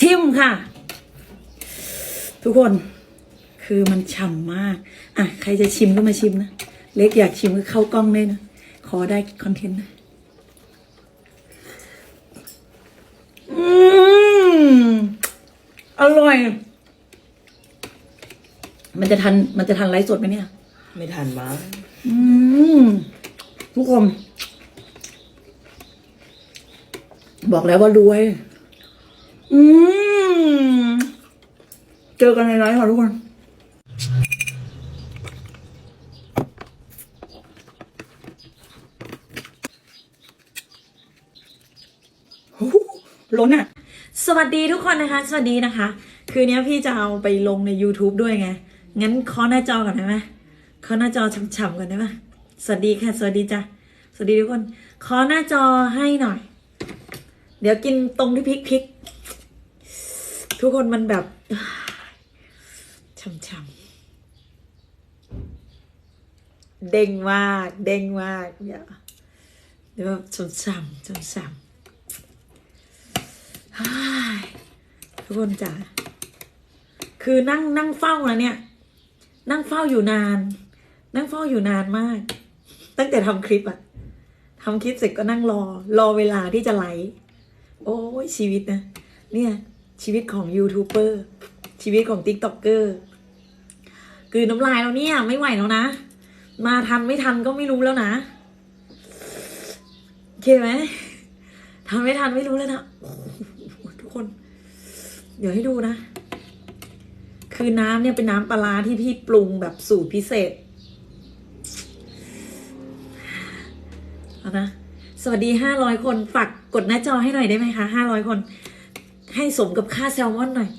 ชิมค่ะ ทุกคนคือมันฉ่ำมาก อะ ใครจะชิมก็มาชิมนะ เล็กอยากชิมก็เข้ากล้องเลยนะ ขอได้คอนเทนต์นะ อืม อร่อย มันจะทัน มันจะทันไลฟ์สดไหมเนี่ย ไม่ทันมั้งอืม ทุกคน บอกแล้วว่ารวย อืม เจอกันในไลฟ์ค่ะทุกคนล้นอะ สวัสดีทุกคนนะคะ สวัสดีนะคะ คืนนี้พี่จะเอาไปลงใน YouTube ด้วยไง งั้นเคอหน้าจอก่อนได้ไหมเคอหน้าจอฉ่ำๆก่อนได้ไหมสวัสดีค่ะ สวัสดีจ้ะ สวัสดีทุกคนเคอหน้าจอให้หน่อย เดี๋ยวกินตรงที่พริกพริก ทุกคนมันแบบช่ำๆเด้งมาก เด้งมากเดี๋ยเดี๋ยวแบบช่ำๆช่ำๆฮ้ายทุกคนจ๋าคือนั่งนั่งเฝ้าแล้วเนี่ย นั่งเฝ้าอยู่นาน นั่งเฝ้าอยู่นานมาก ตั้งแต่ทำคลิปอะทำคลิปเสร็จก็นั่งรอ รอเวลาที่จะไลฟ์โอ้ยชีวิตนะ เนี่ย ชีวิตของยูทูบเบอร์ชีวิตของติ๊กต็อกเกอร์คือน้ำลายเราเนี่ย ไม่ไหวแล้วนะ มาทันไม่ทันก็ไม่รู้แล้วนะโอเคไหมทันไม่ทันไม่รู้แล้วนะทุกคน เดี๋ยวให้ดูนะ คือน้ำเนี่ยเป็นน้ำปลาร้าที่พี่ปรุงแบบสูตรพิเศษเอานะสวัสดีห้าร้อยคนฝากกดหน้าจอให้หน่อยได้ไหมคะห้าร้อยคน ให้สมกับค่าแซลมอนหน่อย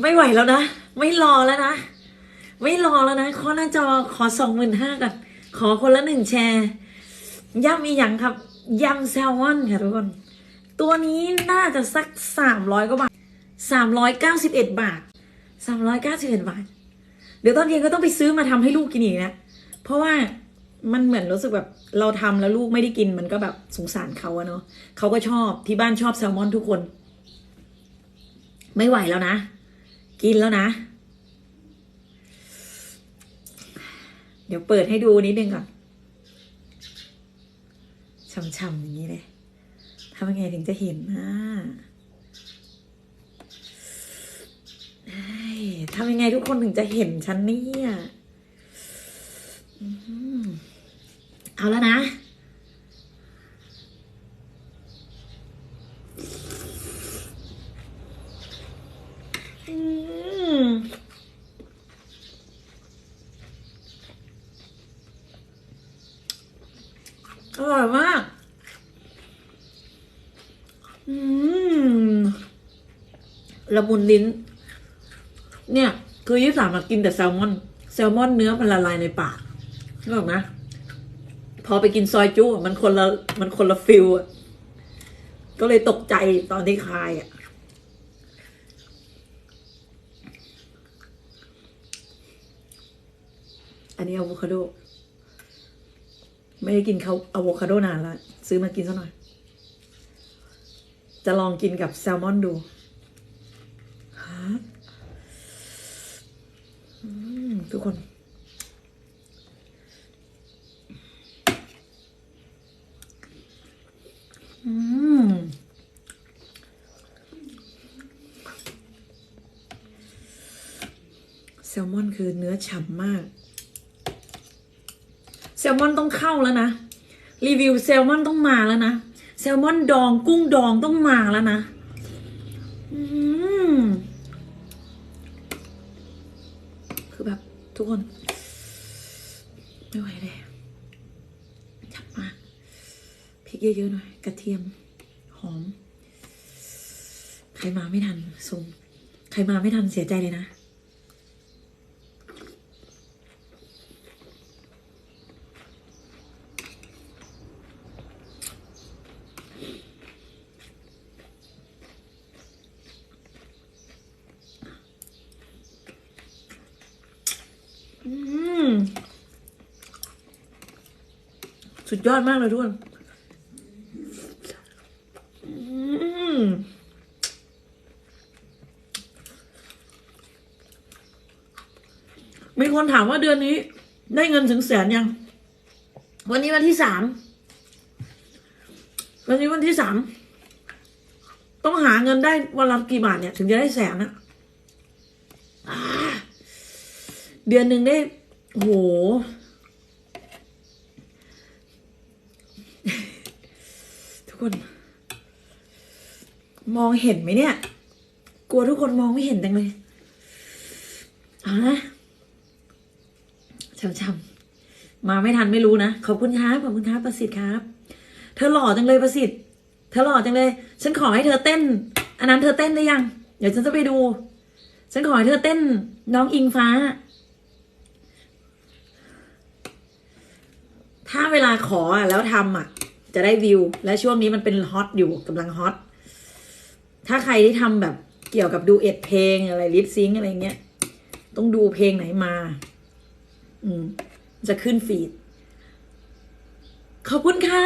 ไม่ไหวแล้วนะ ไม่รอแล้วนะ ไม่รอแล้วนะ ขอหน้าจอขอสองหมื่นห้ากันขอคนละหนึ่งแชร์ย่ำอีหยังครับยำแซลมอนค่ะทุกคน ตัวนี้น่าจะสักสามร้อยกว่าบาทสามร้อยเก้าสิบเอ็ดบาทสามร้อยเก้าสิบเอ็ดบาท เดี๋ยวตอนเย็นก็ต้องไปซื้อมาทำให้ลูกกินอีกนะ เพราะว่า มันเหมือนรู้สึกแบบเราทำแล้วลูกไม่ได้กินมันก็แบบสงสารเขาอะเนาะเขาก็ชอบที่บ้านชอบแซลมอนทุกคน ไม่ไหวแล้วนะ กินแล้วนะ เดี๋ยวเปิดให้ดูนิดนึงก่อนช่ำๆอย่างนี้เลยทำยังไงถึงจะเห็นนะเฮ้ยทำยังไงทุกคนถึงจะเห็นฉันเนี่ยอืม เอาแล้วนะอร่อยมาก อืมละมุนลิ้น เนี่ย คือยี่สามกินแต่แซลมอน แซลมอนเนื้อมันละลายในปากนึกออกนะ พอไปกินซอยจุอะมันคนละมันคนละฟิลอะก็เลยตกใจตอนที่คายอะอันนี้อะโวคาโด ไม่ได้กินเขาอะโวคาโดนานแล้วซื้อมากินซะหน่อย จะลองกินกับแซลมอนดูทุกคน อืมแซลมอนคือเนื้อฉ่ำมาก แซลมอนต้องเข้าแล้วนะ รีวิวแซลมอนต้องมาแล้วนะ แซลมอนดองกุ้งดองต้องมาแล้วนะ อืมคือแบบทุกคน ไม่ไหวเลยจับมากพริกเยอะๆหน่อย กระเทียม หอม ใครมาไม่ทันส่งใครมาไม่ทันเสียใจเลยนะสุดยอดมากเลยทุกคน อืม มี คนถามว่าเดือนนี้ ได้เงินถึงแสนยัง วันนี้วันที่สาม วันนี้วันที่สาม ต้องหาเงินได้วันละกี่บาทเนี่ย ถึงจะได้แสนอะเดือนหนึ่งได้โห ทุกคน มองเห็นไหมเนี่ย กลัวทุกคนมองไม่เห็นจังเลยเอานะ ช้ำมาไม่ทันไม่รู้นะ ขอบคุณครับขอบคุณครับประสิทธิ์ครับ เธอหล่อจังเลยประสิทธิ์ เธอหล่อจังเลย ฉันขอให้เธอเต้น อันนั้นเธอเต้นได้ยัง เดี๋ยวฉันจะไปดู ฉันขอให้เธอเต้น น้องอิงฟ้า ถ้าเวลาขออะแล้วทำอะ จะได้วิว และช่วงนี้มันเป็นฮอตอยู่กำลังฮอต ถ้าใครที่ทำแบบเกี่ยวกับดูเอ็ดเพลงอะไรลิปซิงอะไรเงี้ย ต้องดูเพลงไหนมา อืมจะขึ้นฟีด ขอบคุณค่ะ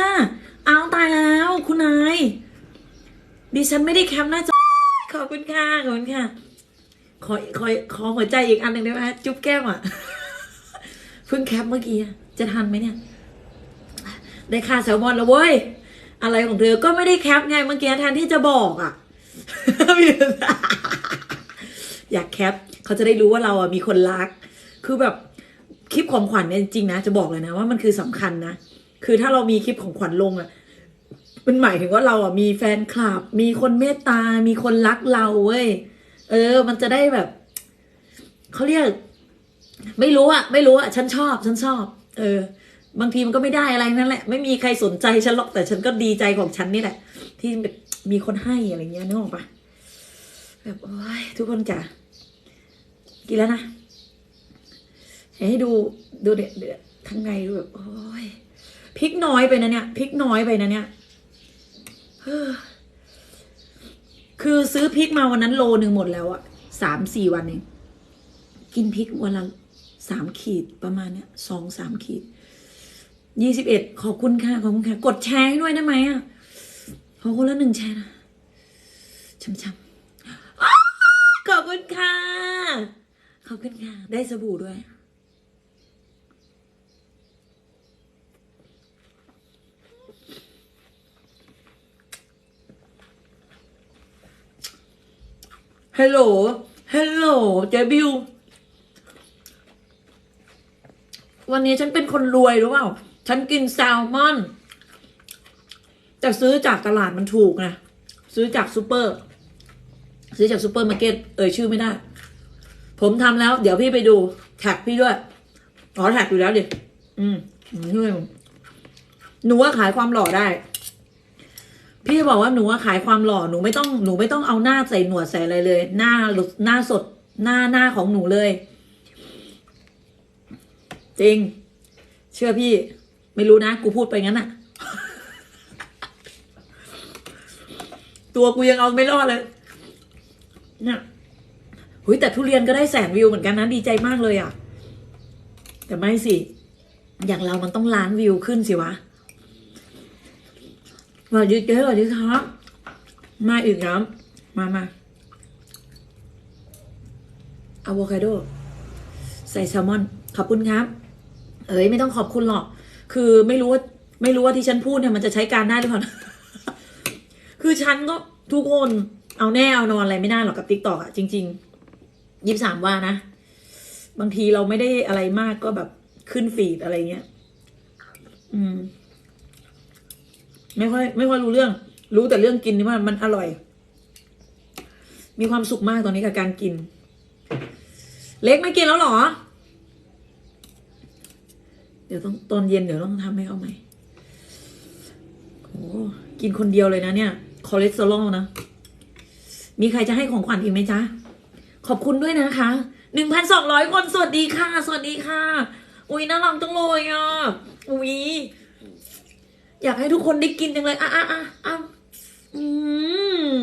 เอาตายแล้ว คุณนาย ดิฉันไม่ได้แคปหน้าจอขอบคุณค่ะ ขอบคุณค่ะ ขอขอขอหัวใจอีกอันหนึ่งได้ไหมจุ๊บแก้มอะ เพิ่งแคปเมื่อกี้จะทันไหมเนี่ย ได้ค่าแซลมอนแล้วเว้ย อะไรของเธอ ก็ไม่ได้แคปไงเมื่อกี้แทนที่จะบอกอะ อยากแคป เขาจะได้รู้ว่าเราอะมีคนรัก คือแบบ คลิปของขวัญเนี่ยจริงนะจะบอกเลยนะว่ามันคือสำคัญนะคือถ้าเรามีคลิปของขวัญลงอะมันหมายถึงว่าเราอะมีแฟนคลับ มีคนเมตตา มีคนรักเราเว้ยเออ มันจะได้แบบเขาเรียก ไม่รู้อะไม่รู้อะฉันชอบ ฉันชอบ เออ บางทีมันก็ไม่ได้อะไรนั่นแหละ ไม่มีใครสนใจฉันหรอกแต่ฉันก็ดีใจของฉันนี่แหละ ที่มีคนให้อะไรเงี้ยนึกออกปะแบบโอ้ยทุกคนจ๋ากินแล้วนะ ให้ดูดูเด็ดเดือดทั้งในดูแบบโอ้ยพริกน้อยไปนะเนี่ยพริกน้อยไปนะเนี่ยเฮ้อคือซื้อพริกมาวันนั้นโลหนึ่งหมดแล้วอะสามสี่วันเองกินพริกวันละสามขีดประมาณเนี้ยสองสามขีดยี่สิบเอ็ดขอบคุณค่ะขอบคุณค่ะ กดแชร์ให้ด้วยได้ไหมอะขอคนละหนึ่งแชร์นะช้ำๆอ้าวขอบคุณค่ะ ขอบคุณค่ะ ได้สบู่ด้วย ฮัลโหล ฮัลโหล เจบิว วันนี้ฉันเป็นคนรวยรู้เปล่า ฉันกินแซลมอน แต่ซื้อจากตลาดมันถูกนะ ซื้อจากซูเปอร์ ซื้อจากซูเปอร์มาร์เก็ต เอ่ยชื่อไม่ได้ ผมทำแล้ว เดี๋ยวพี่ไปดู แท็กพี่ด้วย อ๋อแท็กอยู่แล้วดิ อืมช่วยหนูว่าขายความหล่อได้ พี่จะบอกว่าหนูว่าขายความหล่อหนูไม่ต้องหนูไม่ต้องเอาหน้าใส่หนวดใส่อะไรเลย หน้าหน้าสดหน้าหน้าของหนูเลย จริง เชื่อพี่ ไม่รู้นะกูพูดไปงั้นอะตัวกูยังเอาไม่รอดเลย เนี่ยหุยแต่ทุเรียนก็ได้แสนวิวเหมือนกันนะดีใจมากเลยอะแต่ไม่สิ อย่างเรามันต้องล้านวิวขึ้นสิวะ สวัสดีเจ๊สวัสดีครับมาอีกครับมามาอะโวคาโด ใส่แซลมอน ขอบคุณครับ เอ้ยไม่ต้องขอบคุณหรอก คือไม่รู้ว่าไม่รู้ว่าที่ฉันพูดเนี่ยมันจะใช้การได้หรือเปล่า คือฉันก็ทุกคนเอาแน่เอานอนอะไรไม่ได้หรอกกับติ๊กตอกอะจริงๆยี่สามว่านะ บางทีเราไม่ได้อะไรมากก็แบบขึ้นฟีดอะไรเงี้ย อืม ไม่ค่อยไม่ค่อยรู้เรื่อง รู้แต่เรื่องกินนี่ว่ามันอร่อย มีความสุขมากตอนนี้กับการกิน เล็กไม่กินแล้วหรอ เดี๋ยวต้องตอนเย็นเดี๋ยวต้องทำให้เขาใหม่โอ้กินคนเดียวเลยนะเนี่ยคอเลสเตอรอลนะ มีใครจะให้ของขวัญอีกไหมจ๊ะ ขอบคุณด้วยนะคะหนึ่งพันสองร้อยคน สวัสดีค่ะ สวัสดีค่ะ อุ้ยน่ารักจังเลยอะ อุ้ย อยากให้ทุกคนได้กินจังเลยอะอะอะอะอืม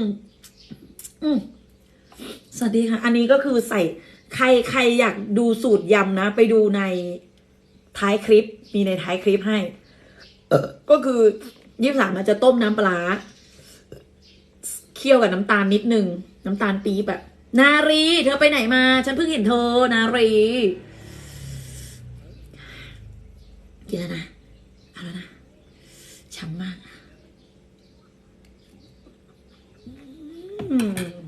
อืมสวัสดีค่ะ อันนี้ก็คือใส่ใครใครอยากดูสูตรยำนะ ไปดูในท้ายคลิป มีในท้ายคลิปให้ก็คือยี่สามมันจะต้มน้ำปลาร้าเคี่ยวกับน้ำตาลนิดนึง น้ำตาลปี๊บแบบนารี เธอไปไหนมา ฉันเพิ่งเห็นเธอ นารีกินแล้วนะเอาแล้วนะ ช้ำมากอืม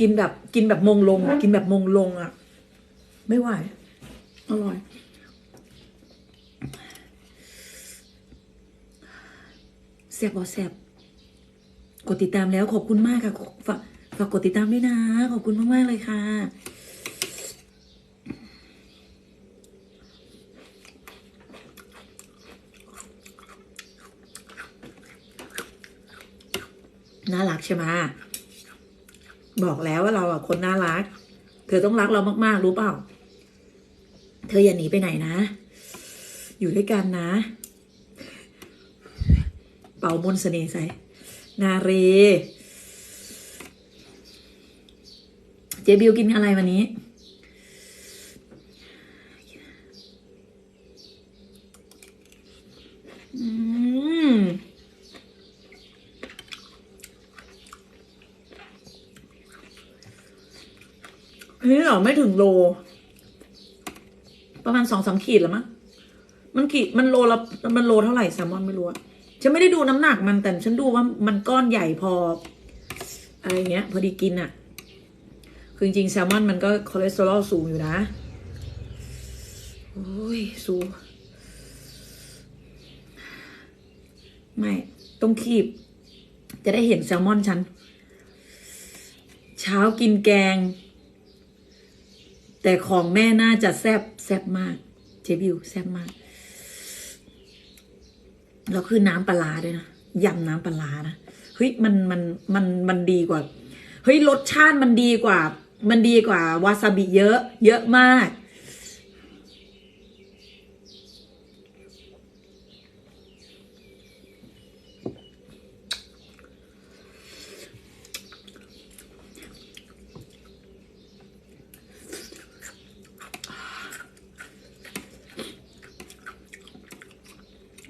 กินแบบกินแบบมงลง กินแบบมงลงอะ ไม่ไหวอร่อยแซ่บบอแซ่บ กดติดตามแล้วขอบคุณมากค่ะฝากฝากกดติดตามด้วยนะ ขอบคุณมาก ๆ เลยค่ะ น่ารักใช่ไหมบอกแล้วว่าเราอะคนน่ารัก เธอต้องรักเรามาก ๆ รู้เปล่า เธออย่าหนีไปไหนนะ อยู่ด้วยกันนะ เป่ามนเสน่ห์ใส่ นาเร เจบิวกินอะไรวันนี้ อืม อันนี้เหรอไม่ถึงโล ประมาณสองสามขีดแล้วมั้ง มันขีดมันโลละมันโลเท่าไหร่แซลมอนไม่รู้อะ ฉันไม่ได้ดูน้ำหนักมันแต่ฉันดูว่ามันก้อนใหญ่พอ อะไรเงี้ย พอดีกินอะคือจริงแซลมอนมันก็คอเลสเตอรอลสูงอยู่นะ โอ้ย สูง ไม่ ต้องคีบ จะได้เห็นแซลมอนฉัน เช้ากินแกง แต่ของแม่น่าจะแซบแซบมาก เจบิวแซบมาก แล้วคือน้ำปลาด้วยนะยำน้ำปลานะเฮ้ยมันมันมันมันดีกว่าเฮ้ยรสชาติมันดีกว่า มันดีกว่าวาซาบิเยอะ เยอะมาก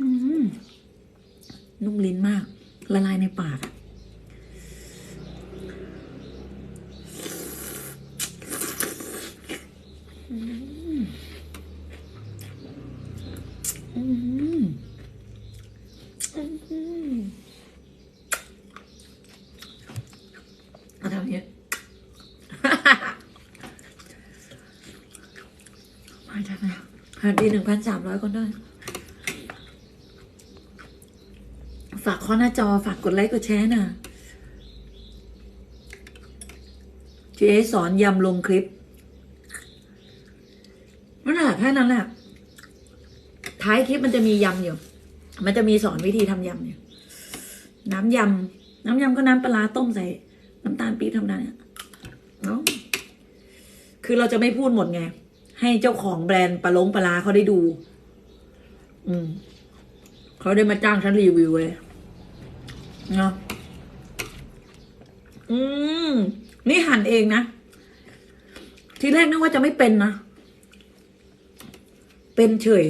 อืม นุ่มลิ้นมาก ละลายในปากอะอืมอืมอืมเอาทำอย่างนี้ไม่ได้ไหมหันดีหนึ่งพันสามร้อยคนด้วย ฝาก ข้อหน้าจอฝากกดไลค์กดแชร์นะเจ๊สอนยำลงคลิปนั่นแหละแค่นั้นแหละท้ายคลิปมันจะมียำอยู่ มันจะมีสอนวิธีทำยำอยู่น้ำยำน้ำยำก็น้ำปลาต้มใส่ น้ำตาลปี๊บธรรมดาเนี่ยเนาะคือเราจะไม่พูดหมดไง ให้เจ้าของแบรนด์ปลาลงปลาร้าเขาได้ดู อืม เขาได้มาจ้างฉันรีวิวเลย เนาะอืม นี่หั่นเองนะ ทีแรกนึกว่าจะไม่เป็นนะ เป็นเฉย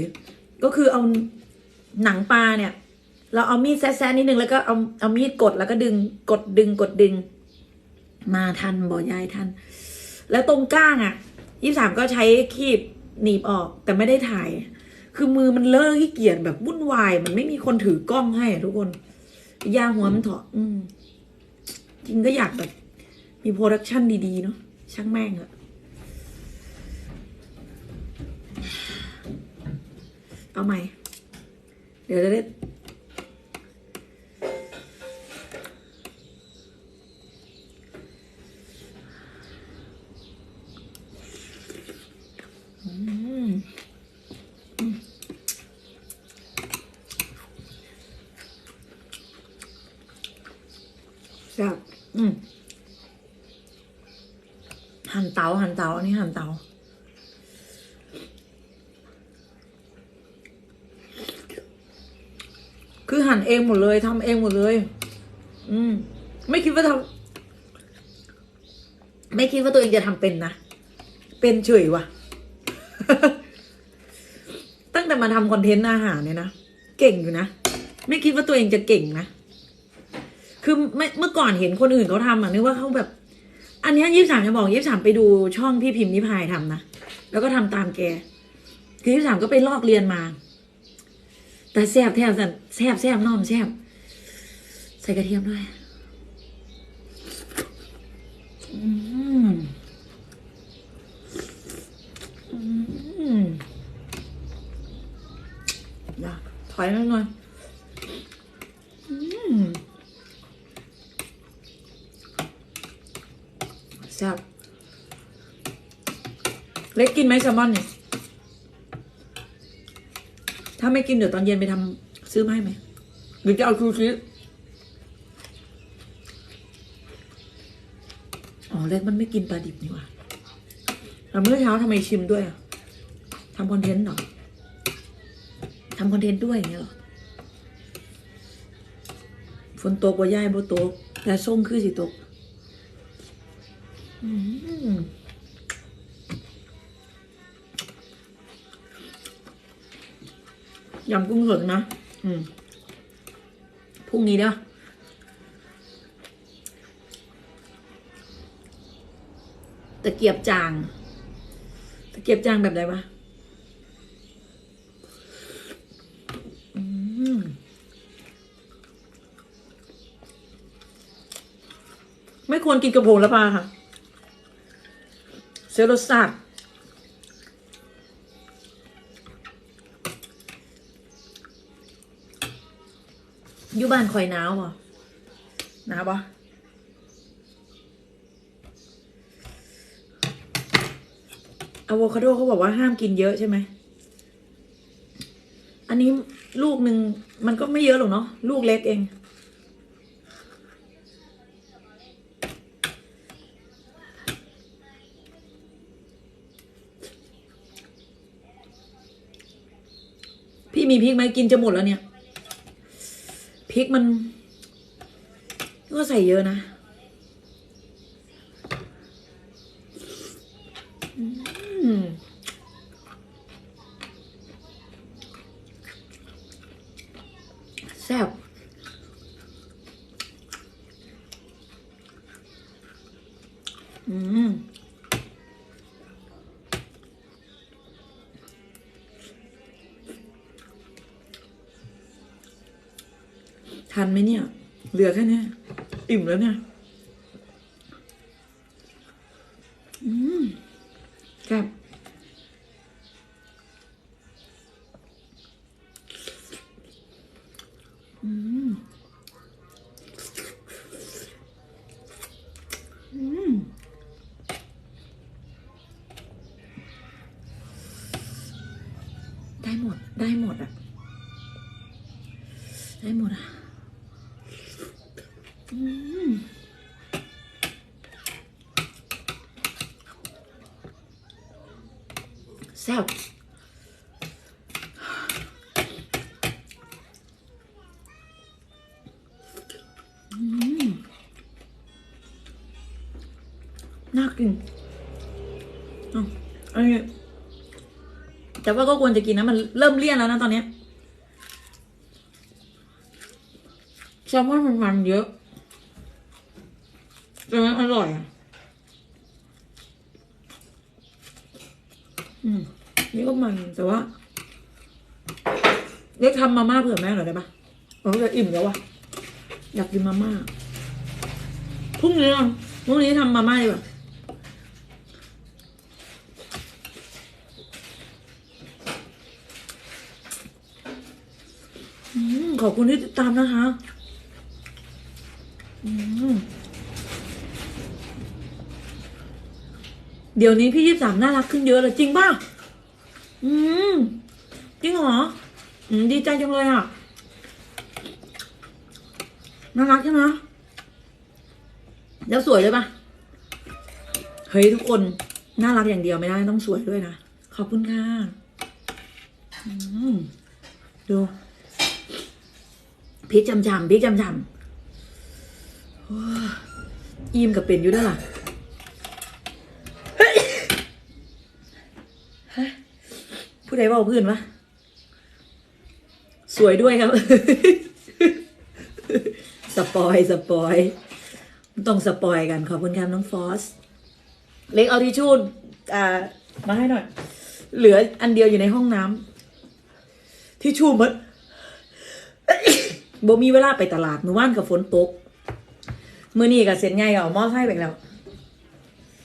ก็คือเอาหนังปลาเนี่ย เราเอามีดแซะๆนิดนึงแล้วก็เอาเอามีดกดแล้วก็ดึง กดดึงกดดึง มาทันบ่อยายทัน แล้วตรงก้างอะยี่สามก็ใช้คีบหนีบออกแต่ไม่ได้ถ่าย คือมือมันเลอะขี้เกียจแบบวุ่นวาย มันไม่มีคนถือกล้องให้ทุกคน ยาหัวมันเถอะอืม จริงก็อยากแบบ มีโปรดักชันดีๆ เนาะช่างแม่งอะเอาใหม่ เดี๋ยวจะได้อืม แซ่บอืมหั่นเตาหั่นเตาอันนี้หั่นเตาคือหั่นเองหมดเลยทำเองหมดเลย อืม ไม่คิดว่าทำไม่คิดว่าตัวเองจะทำเป็นนะ เป็นเฉยว่ะ ตั้งแต่มาทำคอนเทนต์อาหารเนี่ยนะ เก่งอยู่นะ ไม่คิดว่าตัวเองจะเก่งนะ คือไม่เมื่อก่อนเห็นคนอื่นเขาทำอะนึกว่าเขาแบบ อันนี้ยี่สามจะบอกยี่สามไปดูช่องพี่พิมพ์นิพายทำนะแล้วก็ทำตามแกคือยี่สามก็ไปลอกเรียนมา แต่แซบแทบสันแซบแซบน้อมแซบใส่กระเทียมด้วยอืมอืมเดี๋ยวถอยมาหน่อยอืมแซ่บ เล็กกินไหมแซลมอนเนี่ยถ้าไม่กินเดี๋ยวตอนเย็นไปทำซื้อมาให้ไหมหรือจะเอาซูชิอ๋อเล็กมันไม่กินปลาดิบนี่หว่าแล้วเมื่อเช้าทำไมชิมด้วยอะทำคอนเทนต์หรอทำคอนเทนต์ด้วยอย่างเงี้ยหรอฝนตกว่าย่ายบ่ตกแต่ส่งคือสิตก อืม ยำกุ้งสดนะอืมพรุ่งนี้เด้อตะเกียบจาง ตะเกียบจางแบบไหนวะไม่ควรกินกระโผงละปลาค่ะเซลรสชาติ อยู่บ้านคอยหนาวบ่หนาวบ่อะโวคาโดเขาบอกว่าห้ามกินเยอะใช่ไหม อันนี้ลูกหนึ่งมันก็ไม่เยอะหรอกเนาะลูกเล็กเอง พี่มีพริกไหมกินจะหมดแล้วเนี่ย พริกมันก็ใส่เยอะนะ เหลือแค่เนี้ยอิ่มแล้วเนี่ยอืมครับอืมอืมได้หมด ได้หมดอะ ได้หมดอะ แซ่บน่ากินอ๋ออันนี้แต่ว่าก็ควรจะกินนะ มันเริ่มเลี่ยนแล้วนะตอนนี้แซลมอนมันมันเยอะ แต่มันอร่อยอะ อืมันแต่ว่าเล็กทำมาม่าเผื่อแม่หน่อยได้ปะเราจะอิ่มแล้ววะอยากกินมาม่าพรุ่งนี้อะพรุ่งนี้ทำมาม่าดีกว่าขอบคุณที่ติดตามนะคะเดี๋ยวนี้พี่ยี่สามน่ารักขึ้นเยอะเลยจริงป่ะ อืม จริงเหรอ อืม ดีใจจังเลยอะ น่ารักใช่ไหมแล้วสวยด้วยปะเฮ้ยทุกคน น่ารักอย่างเดียวไม่ได้ต้องสวยด้วยนะ ขอบคุณค่ะอืมดูพริกจำจำพริกจำจำอิ่มกับเป็นอยู่ด้วยล่ะ ผู้ใดบอกเพื่อนวะสวยด้วยครับ สปอย สปอย ต้องสปอยกัน ขอบคุณครับน้องฟอส เล็กเอาทิชชู่อ่า มาให้หน่อย เหลืออันเดียวอยู่ในห้องน้ำทิชชู่หมดบ่มีเวลาไปตลาดมือว่านกับฝนตก มือนี่กับเซ็นไงเอามอไซค์ไปแล้ว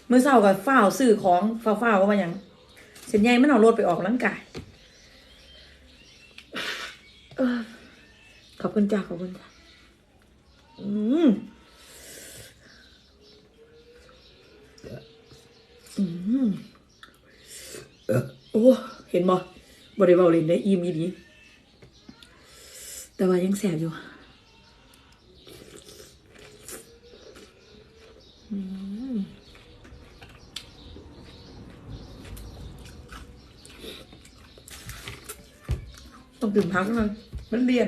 มือเศร้ากับฝ้าซื้อของฝ้าฝ้าว่าหยัง เซ็นไงมันเอารถไปออกกำลังกายขอบคุณจ้าขอบคุณจ้าอืมอืมโอ้ เห็นบ่บริบาเล่นได้อิ่มอีดี แต่ว่ายังแสบอยู่ อืม ต้องดื่มพักหน่อยมันเลี่ยน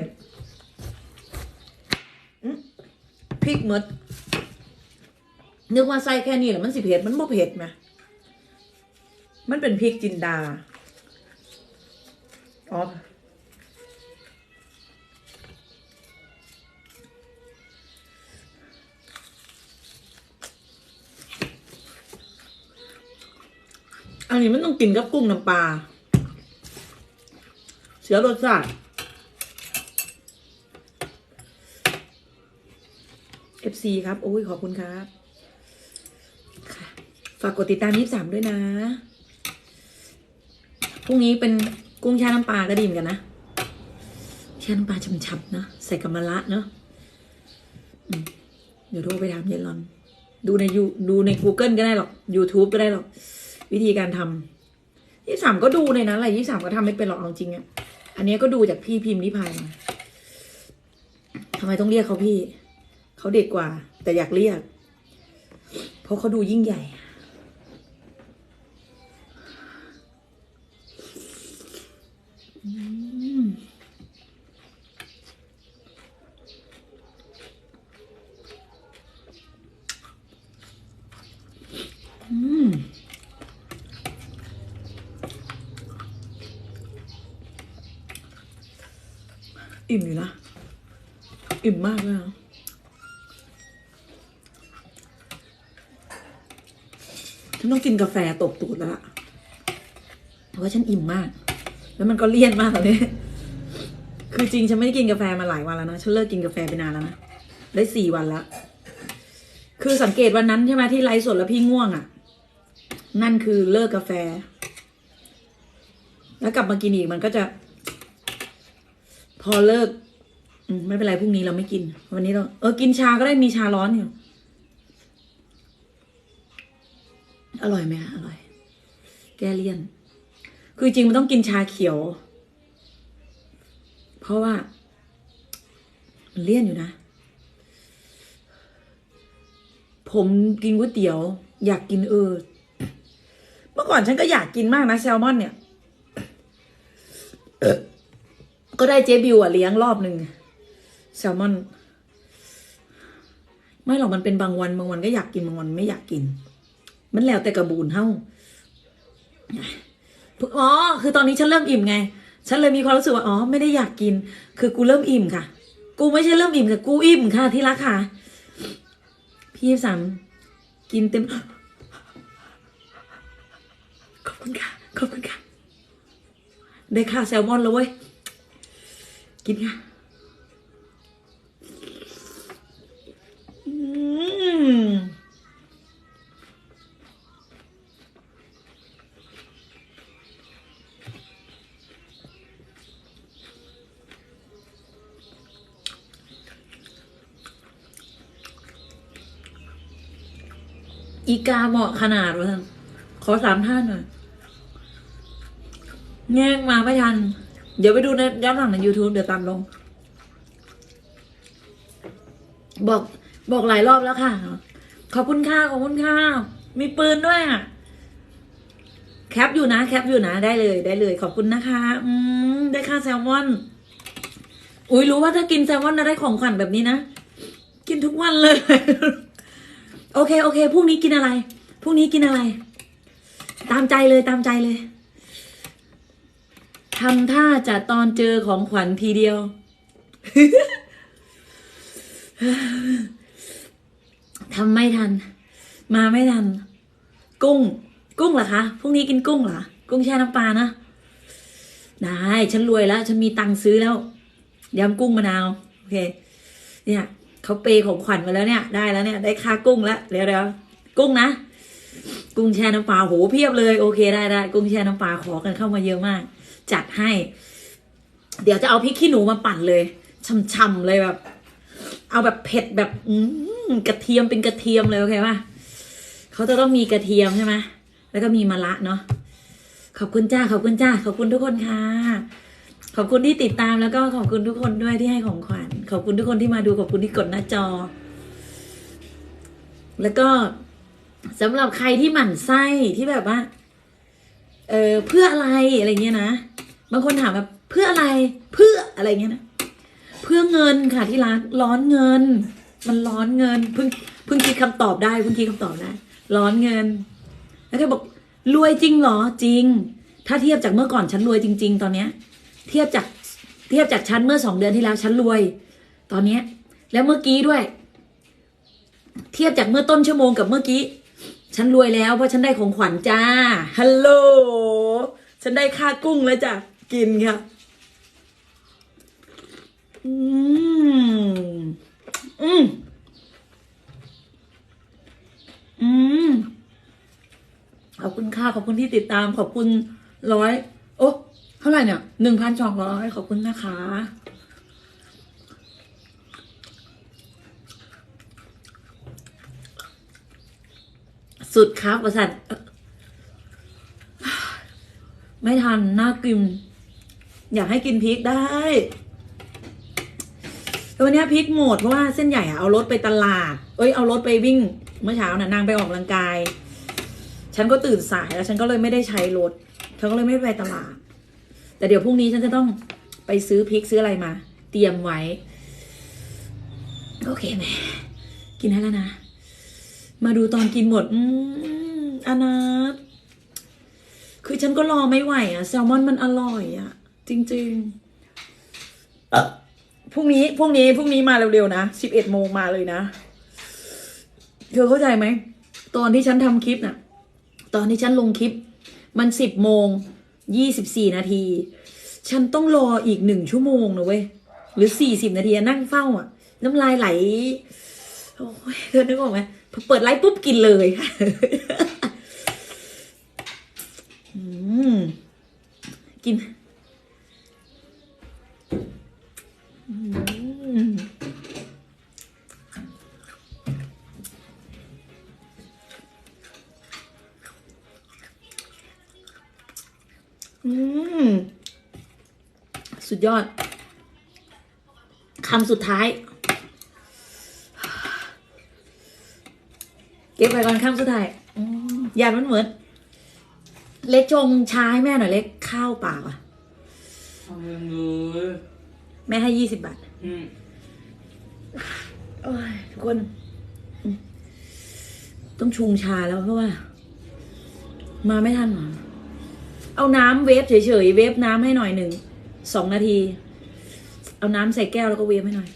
พริกมดนึกว่าใส่แค่นี้แหละมันสิเผ็ดมันบ่เผ็ดไหมมันเป็นพริกจินดาอ๋ออันนี้มันต้องกินกับกุ้งน้ำปลา เสียรสชาติ FC ครับ โอ้ย ขอบคุณครับฝากกดติดตามยี่สามด้วยนะ พรุ่งนี้เป็นกุ้งแช่น้ำปลาก็ดีเหมือนกันนะแช่น้ำปลาช่ำๆนะ ใส่กำมะระเนอะเดี๋ยวโทรไปถามเยนรอน ดูในยูดูใน Google ก็ได้หรอก YouTube ก็ได้หรอก วิธีการทำยี่สามก็ดูในนั้นแหละยี่สามก็ทำไม่เป็นหรอกเอาจริงอะ อันนี้ก็ดูจากพี่พิมพ์นิพายมาทำไมต้องเรียกเขาพี่ เขาเด็กกว่า แต่อยากเรียก เพราะเขาดูยิ่งใหญ่ อืมอืม อิ่มอยู่นะ อิ่มมากเลยนะฉันต้องกินกาแฟตบตูดแล้วล่ะเพราะว่าฉันอิ่มมาก แล้วมันก็เลี่ยนมากเลยเนี่ยคือจริงฉันไม่ได้กินกาแฟมาหลายวันแล้วนะ ฉันเลิกกินกาแฟไปนานแล้วนะ ได้สี่วันละ คือสังเกตวันนั้นใช่ไหมที่ไลฟ์สดแล้วพี่ง่วงอะ่ะ นั่นคือเลิกกาแฟ แล้วกลับมากินอีกมันก็จะ พอเลิกอไม่เป็นไรพรุ่งนี้เราไม่กิน วันนี้เราเออกินชาก็ได้มีชาร้อนอยู่อร่อยไหมคะอร่อย แก้เลี่ยน คือจริงมันต้องกินชาเขียว เพราะว่า มันเลี่ยนอยู่นะ ผมกินก๋วยเตี๋ยว อยากกินเออ เมื่อก่อนฉันก็อยากกินมากนะแซลมอนเนี่ย ก็ได้เจ๊บิวอะเลี้ยงรอบหนึ่งแซลมอน ไม่หรอกมันเป็นบางวัน บางวันก็อยากกินบางวันไม่อยากกิน มันแล้วแต่กระบูนเฮ้าอ๋อคือตอนนี้ฉันเริ่มอิ่มไง ฉันเลยมีความรู้สึกว่าอ๋อไม่ได้อยากกิน คือกูเริ่มอิ่มค่ะ กูไม่ใช่เริ่มอิ่มค่ะกูอิ่มค่ะที่รักค่ะ พี่สามกินเต็ม ขอบคุณค่ะ ขอบคุณค่ะ ได้ค่าแซลมอนแล้วเว้ย กินค่ะอีกาเหมาะขนาดวะท่านขอสามท่านหน่อย แง่งมาไม่ทัน เดี๋ยวไปดูในย้อนหลังใน YouTube เดี๋ยวตามลง บอกบอกหลายรอบแล้วค่ะ ขอบคุณค่ะ ขอบคุณค่ะ มีปืนด้วยอะ แคปอยู่นะ แคปอยู่นะ ได้เลย ได้เลย ขอบคุณนะคะ อืม ได้ค่าแซลมอน อุ้ยรู้ว่าถ้ากินแซลมอนนะได้ของขวัญแบบนี้นะ กินทุกวันเลย โอเค โอเค พรุ่งนี้กินอะไร พรุ่งนี้กินอะไร ตามใจเลย ตามใจเลย ทำท่าจะตอนเจอของขวัญทีเดียว ทำไม่ทัน มาไม่ทัน กุ้ง กุ้งเหรอคะ พรุ่งนี้กินกุ้งเหรอ กุ้งแช่น้ำปลานะ ได้ ฉันรวยแล้ว ฉันมีตังค์ซื้อแล้ว ยำกุ้งมะนาว โอเค เนี่ยเขาเปย์ของขวัญมาแล้วเนี่ย ได้แล้วเนี่ย ได้ค่ากุ้งแล้วเร็วๆ กุ้งนะกุ้งแช่น้ำปลาโหเพียบเลย โอเคได้ได้กุ้งแช่น้ำปลาขอกันเข้ามาเยอะมาก จัดให้ เดี๋ยวจะเอาพริกขี้หนูมาปั่นเลยช่ำๆเลยแบบ เอาแบบเผ็ดแบบอืมกระเทียมเป็นกระเทียมเลยโอเคป่ะเขาจะต้องมีกระเทียมใช่ไหมแล้วก็มีมะระเนาะขอบคุณจ้าขอบคุณจ้าขอบคุณทุกคนค่ะ ขอบคุณที่ติดตามแล้วก็ขอบคุณทุกคนด้วยที่ให้ของขวัญขอบคุณทุกคนที่มาดูขอบคุณที่กดหน้าจอ แล้วก็สำหรับใครที่หมั่นไส้ที่แบบว่า เออเพื่ออะไรอะไรเงี้ยนะ บางคนถามแบบเพื่ออะไรเพื่ออะไรเงี้ยนะ เพื่อเงินค่ะที่ร้านร้อนเงิน มันร้อนเงินเพิ่งเพิ่งคิดคำตอบได้เพิ่งคิดคำตอบได้ร้อนเงิน แล้วก็บอกรวยจริงเหรอจริง ถ้าเทียบจากเมื่อก่อนฉันรวยจริง ๆ ตอนเนี้ย เทียบจากเทียบจากฉันเมื่อสองเดือนที่แล้วฉันรวย ตอนเนี้ย แล้วเมื่อกี้ด้วย เทียบจากเมื่อต้นชั่วโมงกับเมื่อกี้ ฉันรวยแล้วเพราะฉันได้ของขวัญจ้า ฮัลโหล ฉันได้ค่ากุ้งแล้วจ้ะ กินค่ะ อืม อืม อืม ขอบคุณค่ะ ขอบคุณที่ติดตาม ขอบคุณร้อย โอ้ เท่าไหร่เนี่ยหนึ่งพันสองร้อยขอบคุณนะคะ สุดครับประสันไม่ทันน่ากิน อยากให้กินพริกได้แต่วันนี้พริกหมดเพราะว่าเส้นใหญ่อะเอารถไปตลาด เอ้ยเอารถไปวิ่ง เมื่อเช้าน่ะนางไปออกกำลังกาย ฉันก็ตื่นสายแล้วฉันก็เลยไม่ได้ใช้รถฉันก็เลยไม่ไปตลาด แต่เดี๋ยวพรุ่งนี้ฉันจะต้องไปซื้อพริกซื้ออะไรมา เตรียมไว้ โอเคไหมกินได้แล้วนะ มาดูตอนกินหมด อืมอนาถคือฉันก็รอไม่ไหวอะแซลมอนมันอร่อยอะจริงๆพรุ่งนี้พรุ่งนี้พรุ่งนี้มาเร็วๆนะสิบเอ็ดโมงมาเลยนะ เธอเข้าใจไหม ตอนที่ฉันทำคลิปน่ะ ตอนที่ฉันลงคลิป มันสิบโมงยี่สิบสี่นาที ฉันต้องรออีกหนึ่งชั่วโมงนะเว้ย หรือสี่สิบนาทีอะนั่งเฝ้าอะ น้ำลายไหล โอ้ยเธอนึกออกไหมพอ เปิดไลฟ์ปุ๊บกินเลยอืมกินอืมอืมสุดยอดคำสุดท้าย เก็บไว้ก่อนคำสุดท้ายอืมยานมันเหมือนเล็กชงชาให้แม่หน่อยเล็กข้าวเปล่าอะทำยังเลยแม่ให้ยี่สิบบาทอืมโอ้ยทุกคนอืมต้องชุงชาแล้วเพราะว่า มาไม่ทันหรอ เอาน้ำเวฟเฉยๆ เวฟน้ำให้หน่อยหนึ่ง สองนาที เอาน้ำใส่แก้วแล้วก็เวฟให้หน่อย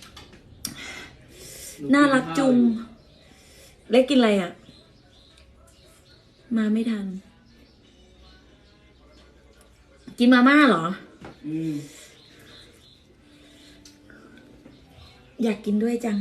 น่ารักจุง เล็กกินอะไรอะ มาไม่ทัน กินมาม่าเหรอ อืม อยากกินด้วยจัง